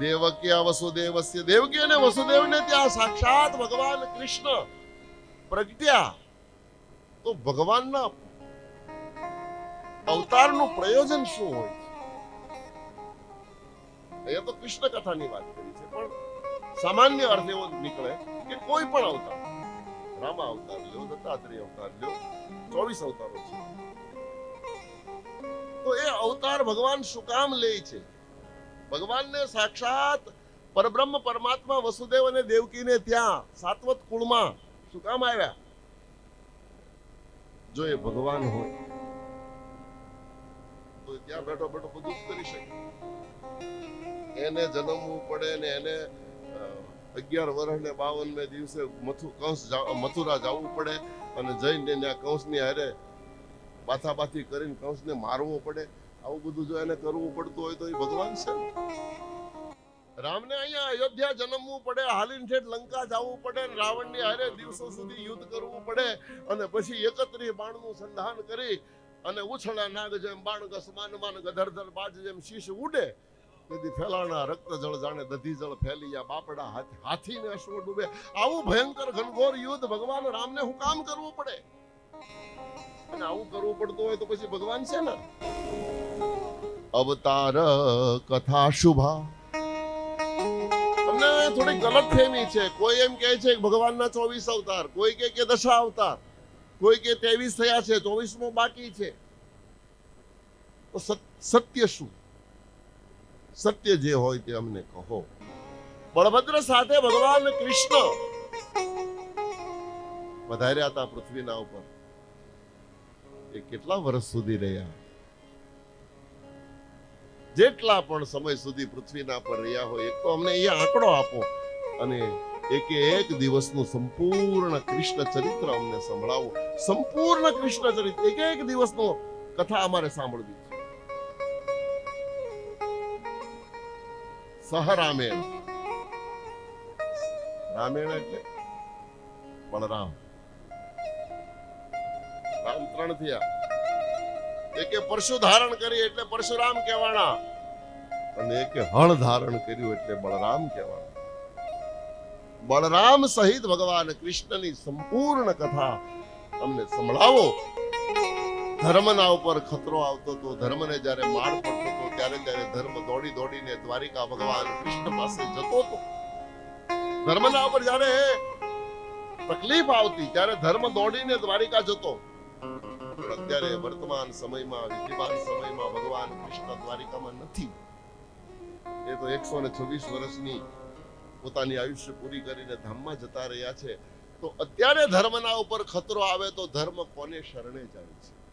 દેવક્યા વસુદેવસ્ય. દેવકી અને વસુદેવને ત્યાં સાક્ષાત ભગવાન કૃષ્ણ પ્રગટ્યા. તો ભગવાનના અવતારનું પ્રયોજન શું હોય અહીંયા તો કૃષ્ણ કથાની વાત કરી છે, પણ સામાન્ય અર્થ એવો નીકળે કે કોઈ પણ અવતાર, રામા અવતાર લ્યો, દત્તાત્રેય અવતાર લ્યો, ચોવીસ અવતારો છે. તો એ અવતાર ભગવાન શું કામ લે છે? ભગવાનને સાક્ષાત પરબ્રહ્મ, પરમાત્મા, વસુદેવ અને દેવકીને ત્યાં સાતવત કુળમાં શું કામ આવ્યા? જો એ ભગવાન હોય, તો ત્યાં બેઠો બેઠો બધું કરી શકે. એને જન્મવું પડે ને એને અગિયાર વર્ષ ને બાવન મે દિવસે મથુ, કંસ મથુરા જવું પડે અને જઈને ત્યાં કંસની હારે બાથાબાથી કરીને કંસને મારવો પડે. આવું બધું જો એને કરવું પડતું હોય તો એ ભગવાન છે. રામને અહીંયા અયોધ્યા જન્મવું પડે, હાલીન ઠેઠ લંકા જવું પડે, ને રાવણની હારે દિવસો સુધી યુદ્ધ કરવું પડે, અને પછી એકત્રી બાણનું સંધાન કરી, અને ઉછળા નાગ જેમ બાણ સમાન માન ગધરધર બાજ જેમ શીશ ઉડે, તેથી ફેલાણા રક્ત જળ જાણે દધી જળ ફેલિયા બાપડા હાથી હાથીને અશ્વ ડૂબે. આવું ભયંકર ઘનઘોર યુદ્ધ ભગવાન રામને હું કામ કરવું પડે? અને આવું કરવું પડતું હોય તો પછી ભગવાન છે ને અવતાર કથા શુભા થોડી ગલત ફેમી છે. કોઈ એમ કહે છે ભગવાનના ચોવીસ અવતાર, કોઈ કે દશા અવતાર, કોઈ કે ત્રેવીસ થયા છે, ચોવીસમો બાકી છે. તો સત્ય શું? સત્ય જે હોય તે અમને કહો. બળભદ્ર સાથે ભગવાન કૃષ્ણ વધાર્યા હતા પૃથ્વીના ઉપર. એ કેટલા વર્ષ સુધી રહ્યા? જેટલા પણ સમય સુધી પૃથ્વીના પર રહ્યા હોય, એક તો અમને એ આંકડો આપો. અને એક એક દિવસનું સંપૂર્ણ કૃષ્ણ ચરિત્ર અમને સંભળાવો. સંપૂર્ણ કૃષ્ણ ચરિત્ર, એક એક દિવસનો કથા અમારે સાંભળવી. છે સહરામેણ રામેણ એટલે બળરામ. રામ ત્રણ થયા. એકે પરશુ ધારણ કરી એટલે પરશુરામ કહેવાના અને એકે હળ ધારણ કર્યું એટલે બળરામ કહેવાના બળરામ સહિત ભગવાન કૃષ્ણની સંપૂર્ણ કથા તમને સંભળાવો. ધર્મના ઉપર ખતરો આવતો હતો ધર્મને જ્યારે માર પડતો હતો ત્યારે ત્યારે ધર્મ દોડી દોડીને દ્વારિકા ભગવાન કૃષ્ણ પાસે જતો હતો ધર્મના ઉપર જ્યારે તકલીફ આવતી, ત્યારે ધર્મ દોડીને દ્વારિકા જતો. અત્યારે વર્તમાન સમયમાં વિદ્યમાન સમયમાં ભગવાન કૃષ્ણ દ્વારિકામાં નથી. એ તો એકસો ને છવ્વીસ વર્ષની પોતાની આયુષ્ય પૂરી કરીને ધામમાં જતા રહ્યા છે. તો અત્યારે ધર્મના ઉપર ખતરો આવે તો ધર્મ કોને શરણે જાય છે?